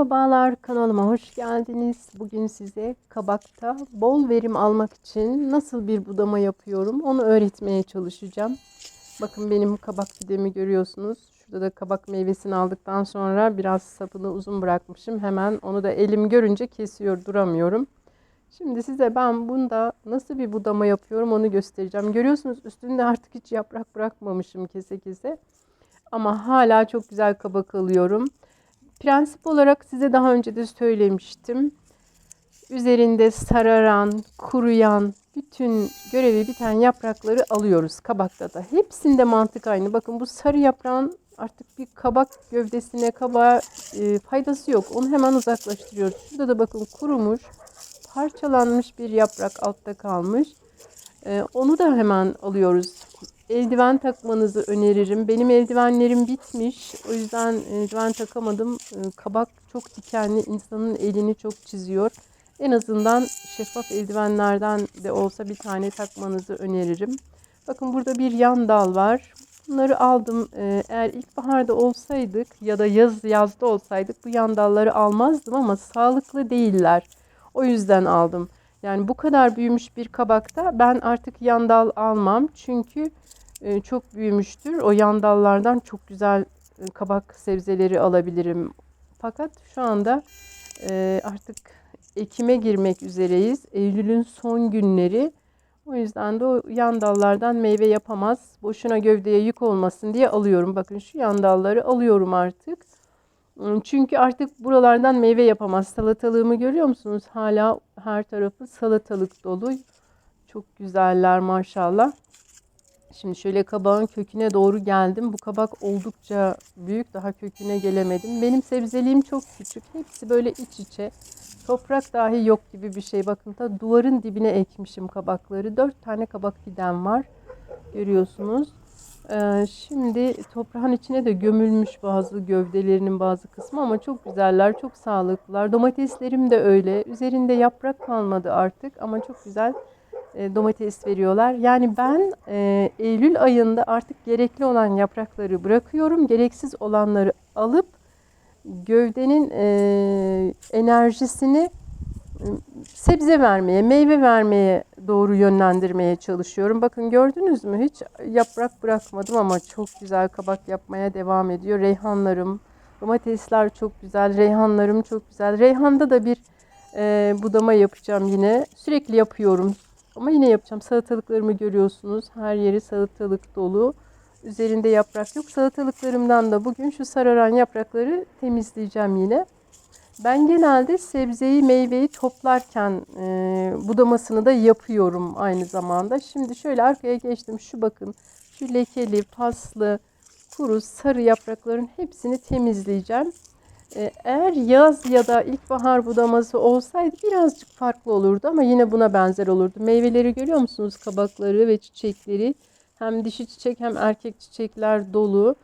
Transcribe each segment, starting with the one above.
Merhabalar kanalıma hoş geldiniz. Bugün size kabakta bol verim almak için nasıl bir budama yapıyorum onu öğretmeye çalışacağım. Bakın benim kabak fidemi görüyorsunuz. Şurada da kabak meyvesini aldıktan sonra biraz sapını uzun bırakmışım. Hemen onu da elim görünce kesiyor duramıyorum. Şimdi size ben bunda nasıl bir budama yapıyorum onu göstereceğim. Görüyorsunuz üstünde artık hiç yaprak bırakmamışım kese kese. Ama hala çok güzel kabak alıyorum. Prensip olarak size daha önce de söylemiştim. Üzerinde sararan, kuruyan, bütün görevi biten yaprakları alıyoruz kabakta da. Hepsinde mantık aynı. Bakın bu sarı yaprağın artık bir kabak gövdesine, kabağa e, faydası yok. Onu hemen uzaklaştırıyoruz. Şurada da bakın kurumuş, parçalanmış bir yaprak altta kalmış. E, onu da hemen alıyoruz. Eldiven takmanızı öneririm. Benim eldivenlerim bitmiş. O yüzden eldiven takamadım. E, Kabak çok dikenli. insanın elini çok çiziyor. En azından şeffaf eldivenlerden de olsa bir tane takmanızı öneririm. Bakın burada bir yan dal var. Bunları aldım. E, Eğer ilkbaharda olsaydık ya da yaz yazda olsaydık bu yan dalları almazdım ama sağlıklı değiller. O yüzden aldım. Yani bu kadar büyümüş bir kabakta ben artık yan dal almam. Çünkü e, çok büyümüştür. O yan dallardan çok güzel e, kabak sebzeleri alabilirim. Fakat şu anda e, artık Ekim'e girmek üzereyiz. Eylül'ün son günleri. O yüzden de o yan dallardan meyve yapamaz. Boşuna gövdeye yük olmasın diye alıyorum. Bakın şu yan dalları alıyorum artık. Çünkü artık buralardan meyve yapamaz. Salatalığımı görüyor musunuz? Hala her tarafı salatalık dolu. Çok güzeller maşallah. Şimdi şöyle kabağın köküne doğru geldim. Bu kabak oldukça büyük. Daha köküne gelemedim. Benim sebzeliğim çok küçük. Hepsi böyle iç içe. Toprak dahi yok gibi bir şey. Bakın da duvarın dibine ekmişim kabakları. Dört tane kabak fidem var. Görüyorsunuz. Ee, şimdi toprağın içine de gömülmüş bazı gövdelerinin bazı kısmı ama çok güzeller, çok sağlıklılar. Domateslerim de öyle. Üzerinde yaprak kalmadı artık ama çok güzel e, domates veriyorlar. Yani ben e, Eylül ayında artık gerekli olan yaprakları bırakıyorum. Gereksiz olanları alıp gövdenin e, enerjisini sebze vermeye, meyve vermeye doğru yönlendirmeye çalışıyorum. Bakın gördünüz mü? Hiç yaprak bırakmadım ama çok güzel kabak yapmaya devam ediyor. Reyhanlarım, domatesler çok güzel, reyhanlarım çok güzel. Reyhanda da bir e, budama yapacağım yine. Sürekli yapıyorum. Ama yine yapacağım. Salatalıklarımı görüyorsunuz. Her yeri salatalık dolu. Üzerinde yaprak yok. Salatalıklarımdan da bugün şu sararan yaprakları temizleyeceğim yine. Ben genelde sebzeyi, meyveyi toplarken e, budamasını da yapıyorum aynı zamanda. Şimdi şöyle arkaya geçtim. Şu bakın, şu lekeli, paslı, kuru, sarı yaprakların hepsini temizleyeceğim. E, eğer yaz ya da ilkbahar budaması olsaydı birazcık farklı olurdu ama yine buna benzer olurdu. Meyveleri görüyor musunuz? Kabakları ve çiçekleri. Hem dişi çiçek hem erkek çiçekler dolu.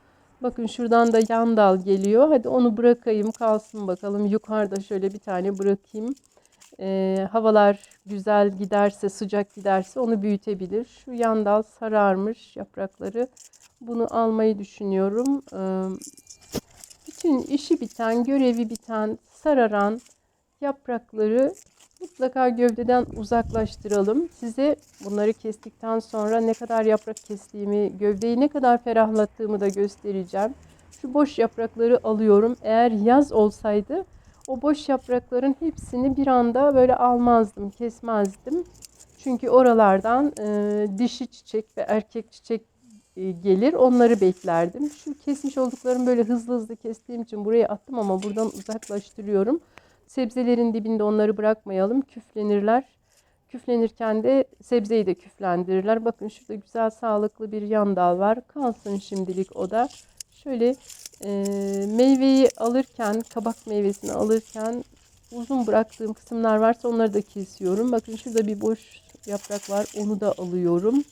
Bakın şuradan da yan dal geliyor. Hadi onu bırakayım kalsın bakalım. Yukarıda şöyle bir tane bırakayım. Ee, havalar güzel giderse, sıcak giderse onu büyütebilir. Şu yan dal sararmış yaprakları. Bunu almayı düşünüyorum. Ee, bütün işi biten, görevi biten, sararan yaprakları mutlaka gövdeden uzaklaştıralım. Size bunları kestikten sonra ne kadar yaprak kestiğimi, gövdeyi ne kadar ferahlattığımı da göstereceğim. Şu boş yaprakları alıyorum. Eğer yaz olsaydı o boş yaprakların hepsini bir anda böyle almazdım, kesmezdim. Çünkü oralardan e, dişi çiçek ve erkek çiçek e, gelir. Onları beklerdim. Şu kesmiş olduklarım böyle hızlı hızlı kestiğim için buraya attım ama buradan uzaklaştırıyorum. Sebzelerin dibinde onları bırakmayalım. Küflenirler. Küflenirken de sebzeyi de küflendirirler. Bakın şurada güzel sağlıklı bir yan dal var. Kalsın şimdilik o da. Şöyle e, meyveyi alırken, kabak meyvesini alırken uzun bıraktığım kısımlar varsa onları da kesiyorum. Bakın şurada bir boş yaprak var. Onu da alıyorum.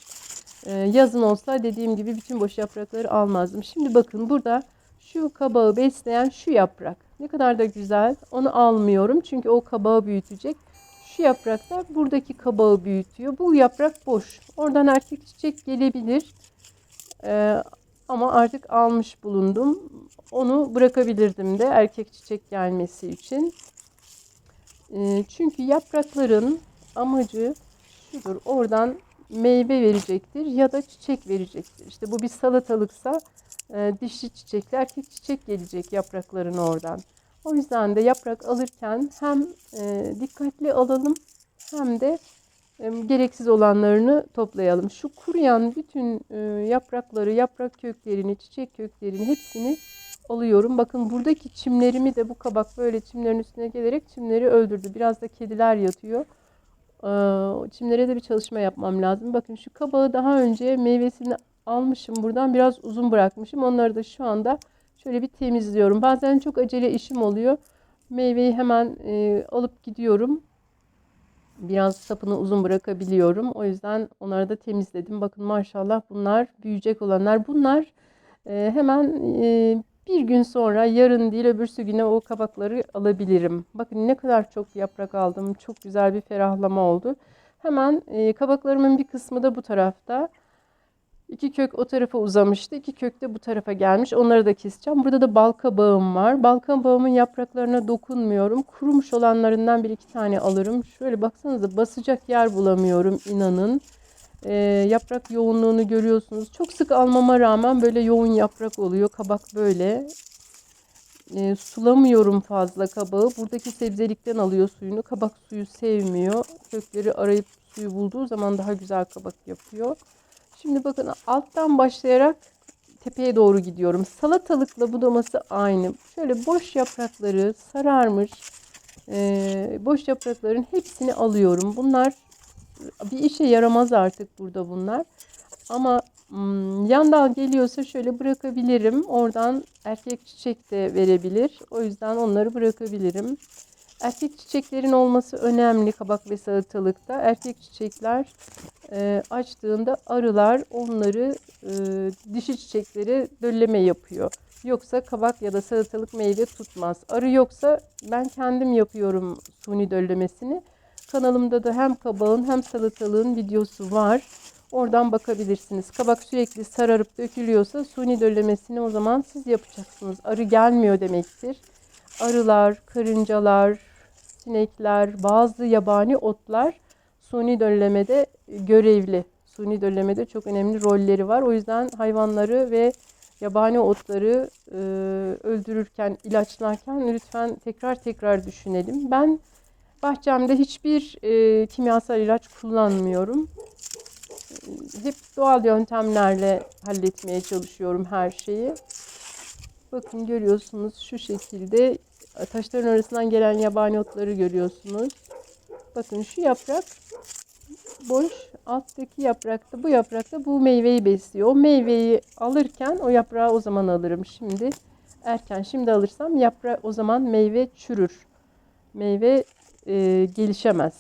E, yazın olsa dediğim gibi bütün boş yaprakları almazdım. Şimdi bakın burada şu kabağı besleyen şu yaprak. Ne kadar da güzel. Onu almıyorum çünkü o kabağı büyütecek. Şu yaprak da buradaki kabağı büyütüyor. Bu yaprak boş. Oradan erkek çiçek gelebilir. Ee, Ama artık almış bulundum. Onu bırakabilirdim de erkek çiçek gelmesi için. Ee, çünkü yaprakların amacı şudur. Oradan meyve verecektir ya da çiçek verecektir. İşte bu bir salatalıksa e, dişi çiçekli erkek çiçek gelecek yaprakların oradan. O yüzden de yaprak alırken hem e, dikkatli alalım hem de e, gereksiz olanlarını toplayalım. Şu kuruyan bütün e, yaprakları, yaprak köklerini, çiçek köklerini hepsini alıyorum. Bakın buradaki çimlerimi de bu kabak böyle çimlerin üstüne gelerek çimleri öldürdü. Biraz da kediler yatıyor. Ee, çimlere de bir çalışma yapmam lazım. Bakın şu kabağı daha önce meyvesini almışım buradan biraz uzun bırakmışım. Onları da şu anda şöyle bir temizliyorum. Bazen çok acele işim oluyor. Meyveyi hemen e, alıp gidiyorum. Biraz sapını uzun bırakabiliyorum. O yüzden onları da temizledim. Bakın maşallah bunlar büyüyecek olanlar. Bunlar e, hemen e, bir gün sonra yarın değil öbürsü güne o kabakları alabilirim. Bakın ne kadar çok yaprak aldım. Çok güzel bir ferahlama oldu. Hemen e, kabaklarımın bir kısmı da bu tarafta. İki kök o tarafa uzamıştı. İki kök de bu tarafa gelmiş. Onları da keseceğim. Burada da bal kabağım var. Bal kabağımın yapraklarına dokunmuyorum. Kurumuş olanlarından bir iki tane alırım. Şöyle baksanıza basacak yer bulamıyorum inanın. Ee, yaprak yoğunluğunu görüyorsunuz. Çok sık almama rağmen böyle yoğun yaprak oluyor. Kabak böyle. Ee, sulamıyorum fazla kabağı. Buradaki sebzelikten alıyor suyunu. Kabak suyu sevmiyor. Kökleri arayıp suyu bulduğu zaman daha güzel kabak yapıyor. Şimdi bakın alttan başlayarak tepeye doğru gidiyorum. Salatalıkla budaması aynı. Şöyle boş yaprakları sararmış. Ee, boş yaprakların hepsini alıyorum. Bunlar bir işe yaramaz artık burada bunlar. Ama hmm, yan dal geliyorsa şöyle bırakabilirim. Oradan erkek çiçek de verebilir. O yüzden onları bırakabilirim. Erkek çiçeklerin olması önemli kabak ve salatalıkta. Erkek çiçekler e, açtığında arılar onları e, dişi çiçekleri dölleme yapıyor. Yoksa kabak ya da salatalık meyve tutmaz. Arı yoksa ben kendim yapıyorum suni döllemesini. Kanalımda da hem kabağın hem salatalığın videosu var. Oradan bakabilirsiniz. Kabak sürekli sararıp dökülüyorsa suni döllemesini o zaman siz yapacaksınız. Arı gelmiyor demektir. Arılar, karıncalar, sinekler, bazı yabani otlar suni döllemede görevli. Suni döllemede çok önemli rolleri var. O yüzden hayvanları ve yabani otları e, öldürürken, ilaçlarken lütfen tekrar tekrar düşünelim. Ben bahçemde hiçbir e, kimyasal ilaç kullanmıyorum. Hep doğal yöntemlerle halletmeye çalışıyorum her şeyi. Bakın görüyorsunuz şu şekilde taşların arasından gelen yabani otları görüyorsunuz. Bakın şu yaprak boş. Alttaki yaprakta bu yaprakta bu meyveyi besliyor. O meyveyi alırken o yaprağı o zaman alırım. Şimdi erken şimdi alırsam yaprağı o zaman meyve çürür. Meyve e, gelişemez.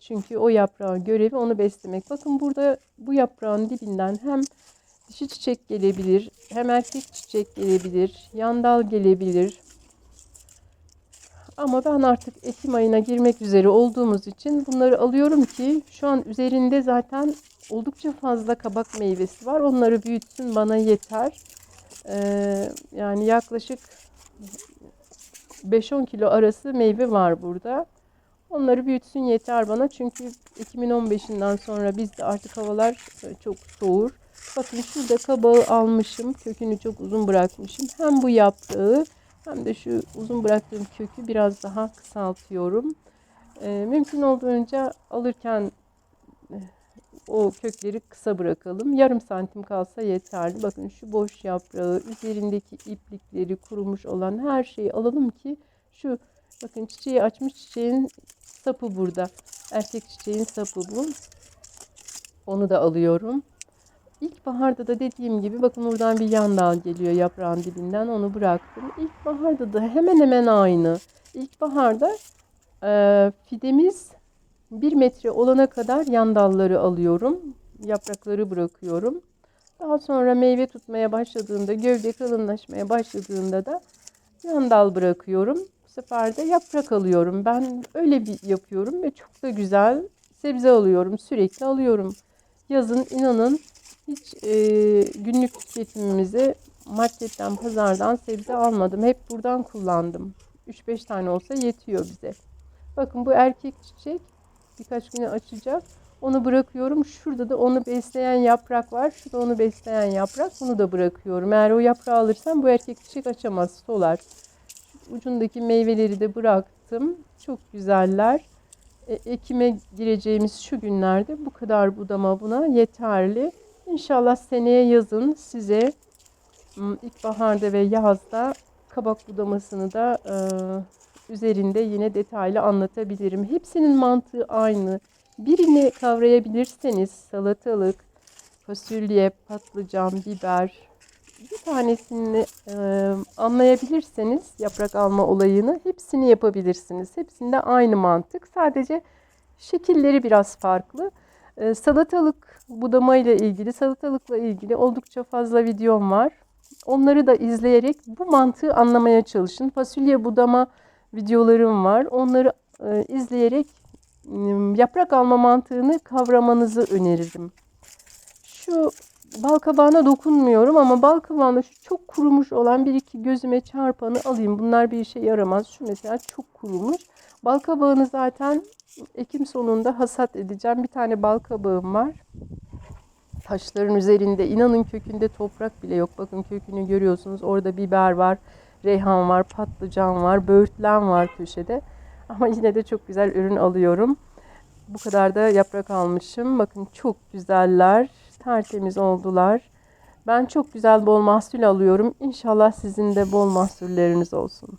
Çünkü o yaprağın görevi onu beslemek. Bakın burada bu yaprağın dibinden hem dişi çiçek gelebilir, hem erkek çiçek gelebilir, yandal gelebilir. Ama ben artık Ekim ayına girmek üzere olduğumuz için bunları alıyorum ki şu an üzerinde zaten oldukça fazla kabak meyvesi var. Onları büyütsün bana yeter. Ee, yani yaklaşık 5-10 kilo arası meyve var burada. Onları büyütsün yeter bana. Çünkü 2015'inden sonra bizde artık havalar çok soğur. Bakın şurada kabağı almışım. Kökünü çok uzun bırakmışım. Hem bu yaprağı hem de şu uzun bıraktığım kökü biraz daha kısaltıyorum. Ee, mümkün olduğunca alırken e, o kökleri kısa bırakalım. Yarım santim kalsa yeterli. Bakın şu boş yaprağı, üzerindeki iplikleri kurumuş olan her şeyi alalım ki şu bakın çiçeği açmış çiçeğin sapı burada. Erkek çiçeğin sapı bu. Onu da alıyorum. İlkbaharda da dediğim gibi bakın buradan bir yan dal geliyor yaprağın dibinden onu bıraktım. İlkbaharda da hemen hemen aynı. İlkbaharda e, fidemiz bir metre olana kadar yan dalları alıyorum. Yaprakları bırakıyorum. Daha sonra meyve tutmaya başladığında, gövde kalınlaşmaya başladığında da yan dal bırakıyorum. Sefer de yaprak alıyorum. Ben öyle bir yapıyorum ve çok da güzel sebze alıyorum. Sürekli alıyorum. Yazın inanın Hiç e, günlük tüketimimize marketten, pazardan sebze almadım. Hep buradan kullandım. 3-5 tane olsa yetiyor bize. Bakın bu erkek çiçek birkaç güne açacak. Onu bırakıyorum. Şurada da onu besleyen yaprak var. Şurada onu besleyen yaprak. Bunu da bırakıyorum. Eğer o yaprağı alırsam bu erkek çiçek açamaz. Solar. Ucundaki meyveleri de bıraktım. Çok güzeller. E, ekime gireceğimiz şu günlerde bu kadar budama buna yeterli. İnşallah seneye yazın size m, ilkbaharda ve yazda kabak budamasını da e, üzerinde yine detaylı anlatabilirim. Hepsinin mantığı aynı. Birini kavrayabilirseniz salatalık, fasulye, patlıcan, biber bir tanesini e, anlayabilirseniz yaprak alma olayını hepsini yapabilirsiniz. Hepsinde aynı mantık. Sadece şekilleri biraz farklı. E, salatalık budama ile ilgili, salatalıkla ilgili oldukça fazla videom var. Onları da izleyerek bu mantığı anlamaya çalışın. Fasulye budama videolarım var. Onları e, izleyerek e, yaprak alma mantığını kavramanızı öneririm. Şu bal kabağına dokunmuyorum ama bal kabağında şu çok kurumuş olan bir iki gözüme çarpanı alayım. Bunlar bir işe yaramaz. Şu mesela çok kurumuş. Bal kabağını zaten Ekim sonunda hasat edeceğim. Bir tane bal kabağım var. Taşların üzerinde inanın kökünde toprak bile yok. Bakın kökünü görüyorsunuz. Orada biber var, reyhan var, patlıcan var, böğürtlen var köşede. Ama yine de çok güzel ürün alıyorum. Bu kadar da yaprak almışım. Bakın çok güzeller. Tertemiz oldular. Ben çok güzel bol mahsul alıyorum. İnşallah sizin de bol mahsulleriniz olsun.